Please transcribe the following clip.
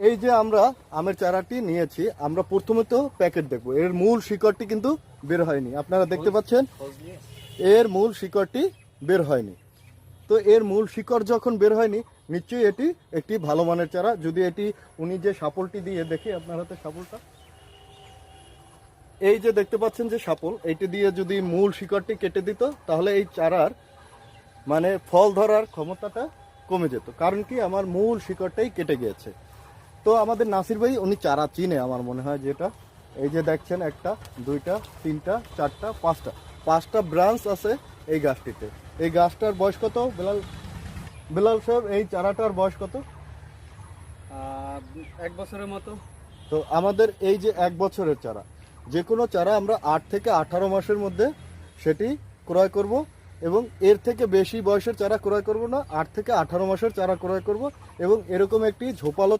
এই যে আমরা আমের চারাটি নিয়েছি, আমরা প্রথমে তো প্যাকেট দেখব। এর মূল শিকড়টি কিন্তু বের হয়নি। আপনারা দেখতে পাচ্ছেন, এর মূল শিকড়টি বের হয়নি। তো এর মূল শিকড় যখন বের হয়নি, নিশ্চয়ই এটি একটি ভালো মানের চারা। যদি এটি, উনি যে সাপলটি দিয়ে, দেখি আপনার হাতে সাপলটা। এই যে দেখতে পাচ্ছেন যে সাপল এইটি দিয়ে যদি মূল শিকড়টি কেটে দিত, তাহলে এই চারার মানে ফল ধরার ক্ষমতাটা কমে যেত। কারণ কি, আমার মূল শিকড়টাই কেটে গিয়েছে। তো আমাদের নাসির ভাই উনি চারা চিনে আমার মনে হয় যেটা। এই যে দেখছেন একটা দুইটা তিনটা চারটা পাঁচটা। পাঁচটা ব্রাঞ্চ আছে এই গাছটিতে। এই গাছটার বয়স কত বেলাল? বেলাল সাহেব এই চারাটার বয়স কত? এক বছরের মতো। তো আমাদের এই যে এক বছরের চারা যে কোনো চারা আমরা আট থেকে আঠারো মাসের মধ্যে সেটি ক্রয় করব এবং এর থেকে বেশি বয়সের চারা ক্রয় করব না আট থেকে আঠারো মাসের চারা ক্রয় করব এবং এরকম একটি ঝোপালো